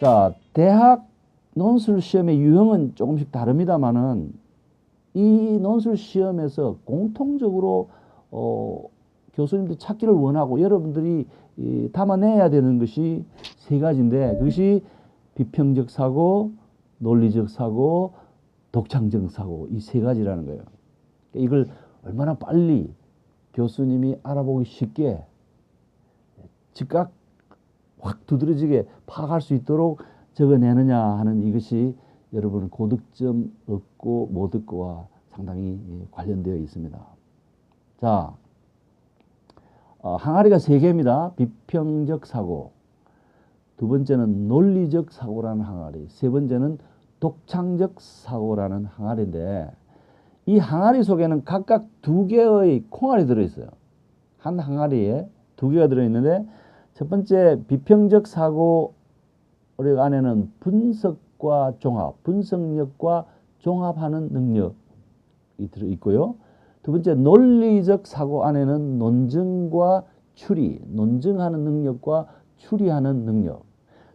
자, 대학 논술 시험의 유형은 조금씩 다릅니다만은 이 논술 시험에서 공통적으로 어, 교수님들이 찾기를 원하고 여러분들이 이, 담아내야 되는 것이 세 가지인데 그것이 비평적 사고, 논리적 사고, 독창적 사고 이 세 가지라는 거예요. 이걸 얼마나 빨리 교수님이 알아보기 쉽게 즉각 확 두드러지게 파악할 수 있도록 적어내느냐 하는 이것이 여러분 고득점 얻고 못 얻고와 상당히 예, 관련되어 있습니다. 자, 어, 항아리가 세 개입니다. 비평적 사고, 두 번째는 논리적 사고라는 항아리, 세 번째는 독창적 사고라는 항아리인데 이 항아리 속에는 각각 두 개의 콩알이 들어있어요. 한 항아리에 두 개가 들어있는데 첫 번째 비평적 사고 우리 안에는 분석과 종합, 분석력과 종합하는 능력이 들어 있고요. 두 번째 논리적 사고 안에는 논증과 추리, 논증하는 능력과 추리하는 능력.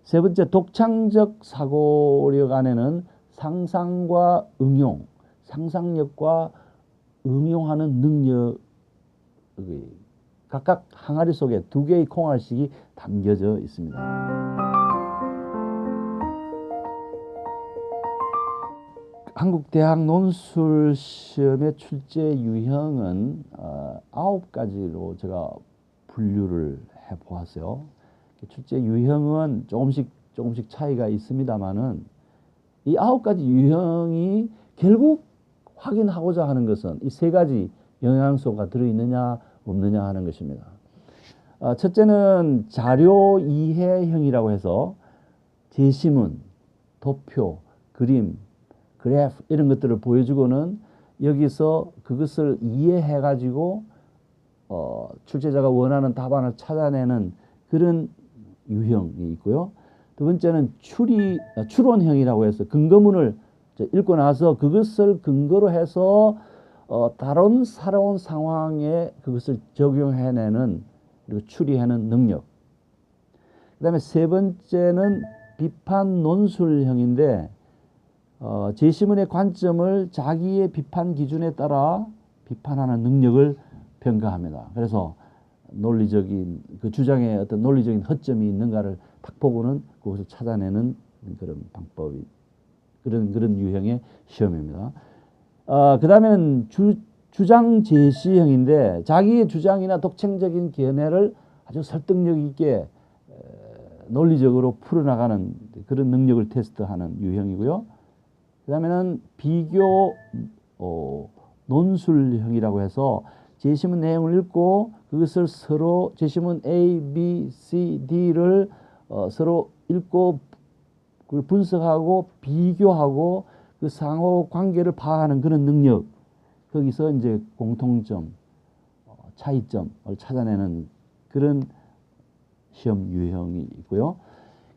세 번째 독창적 사고력 안에는 상상과 응용, 상상력과 응용하는 능력 각각 항아리 속에 두 개의 콩알씩이 담겨져 있습니다. 한국 대학 논술 시험의 출제 유형은 어, 아홉 가지로 제가 분류를 해 보았어요. 출제 유형은 조금씩 조금씩 차이가 있습니다만은 이 아홉 가지 유형이 결국 확인하고자 하는 것은 이 세 가지 영양소가 들어있느냐 없느냐 하는 것입니다. 어, 첫째는 자료 이해형이라고 해서 제시문, 도표, 그림, 그래프 이런 것들을 보여주고는 여기서 그것을 이해해 가지고 어, 출제자가 원하는 답안을 찾아내는 그런 유형이 있고요. 두 번째는 추리 어, 추론형이라고 해서 근거문을 읽고 나서 그것을 근거로 해서 어, 다른 살아온 상황에 그것을 적용해내는 그리고 추리하는 능력. 그 다음에 세 번째는 비판 논술형인데 어, 제시문의 관점을 자기의 비판 기준에 따라 비판하는 능력을 평가합니다. 그래서 논리적인 그 주장에 어떤 논리적인 허점이 있는가를 딱 보고는 그것을 찾아내는 그런 방법이 그런 그런 유형의 시험입니다. 어, 그 다음에는 주, 주장 제시형인데 자기의 주장이나 독창적인 견해를 아주 설득력 있게 논리적으로 풀어나가는 그런 능력을 테스트하는 유형이고요. 그 다음에는 비교 어, 논술형이라고 해서 제시문 내용을 읽고 그것을 서로 제시문 A, B, C, D를 어, 서로 읽고 그걸 분석하고 비교하고 그 상호 관계를 파악하는 그런 능력 거기서 이제 공통점, 어, 차이점을 찾아내는 그런 시험 유형이 있고요.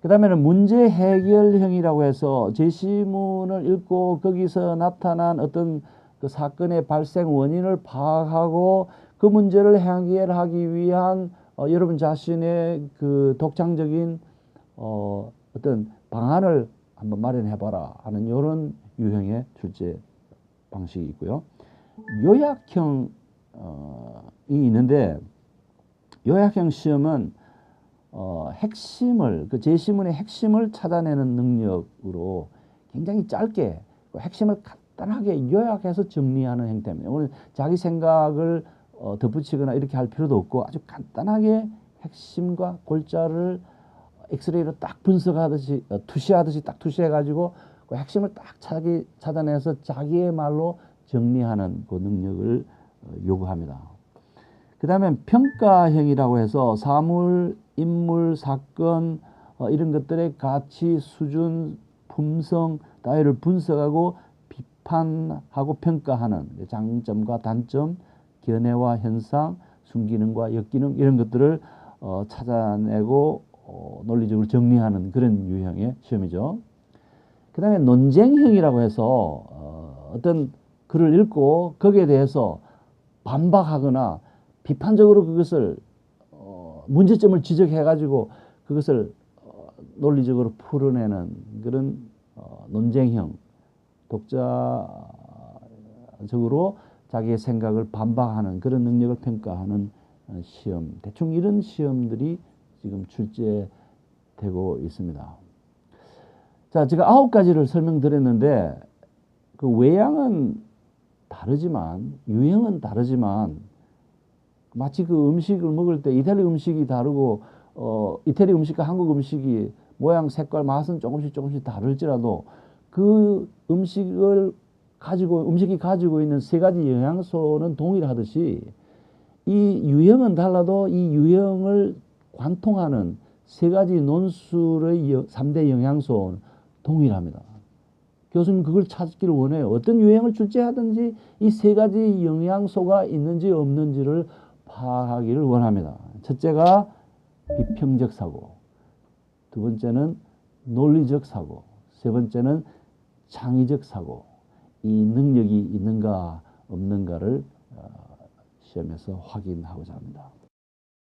그 다음에는 문제 해결형이라고 해서 제시문을 읽고 거기서 나타난 어떤 그 사건의 발생 원인을 파악하고 그 문제를 해결하기 위한 어, 여러분 자신의 그 독창적인 어, 어떤 방안을 한번 마련해봐라 하는 이런 유형의 출제 방식이 있고요. 요약형이 어, 있는데 요약형 시험은 어, 핵심을 그 제시문의 핵심을 찾아내는 능력으로 굉장히 짧게 그 핵심을 간단하게 요약해서 정리하는 형태입니다. 오늘 자기 생각을 어, 덧붙이거나 이렇게 할 필요도 없고 아주 간단하게 핵심과 골자를 엑스레이로 딱 분석하듯이 어, 투시하듯이 딱 투시해 가지고 그 핵심을 딱 자기 찾아내서 자기의 말로 정리하는 그 능력을 어, 요구합니다. 그 다음에 평가형이라고 해서 사물 인물, 사건 어, 이런 것들의 가치, 수준, 품성 따위를 분석하고 비판하고 평가하는 장점과 단점, 견해와 현상, 순기능과 역기능 이런 것들을 어, 찾아내고 어, 논리적으로 정리하는 그런 유형의 시험이죠. 그 다음에 논쟁형이라고 해서 어, 어떤 글을 읽고 거기에 대해서 반박하거나 비판적으로 그것을 문제점을 지적해 가지고 그것을 어, 논리적으로 풀어내는 그런 어, 논쟁형 독자적으로 자기의 생각을 반박하는 그런 능력을 평가하는 어, 시험 대충 이런 시험들이 지금 출제되고 있습니다. 자, 제가 아홉 가지를 설명드렸는데 그 외양은 다르지만 유형은 다르지만 마치 그 음식을 먹을 때 이태리 음식이 다르고 어 이태리 음식과 한국 음식이 모양, 색깔, 맛은 조금씩 조금씩 다를지라도 그 음식을 가지고 음식이 가지고 있는 세 가지 영양소는 동일하듯이 이 유형은 달라도 이 유형을 관통하는 세 가지 논술의 삼대 영양소는 동일합니다. 교수님 그걸 찾기를 원해요. 어떤 유형을 출제하든지 이 세 가지 영양소가 있는지 없는지를 파악하기를 원합니다. 첫째가 비평적 사고, 두 번째는 논리적 사고, 세 번째는 창의적 사고. 이 능력이 있는가 없는가를 어, 시험에서 확인하고자 합니다.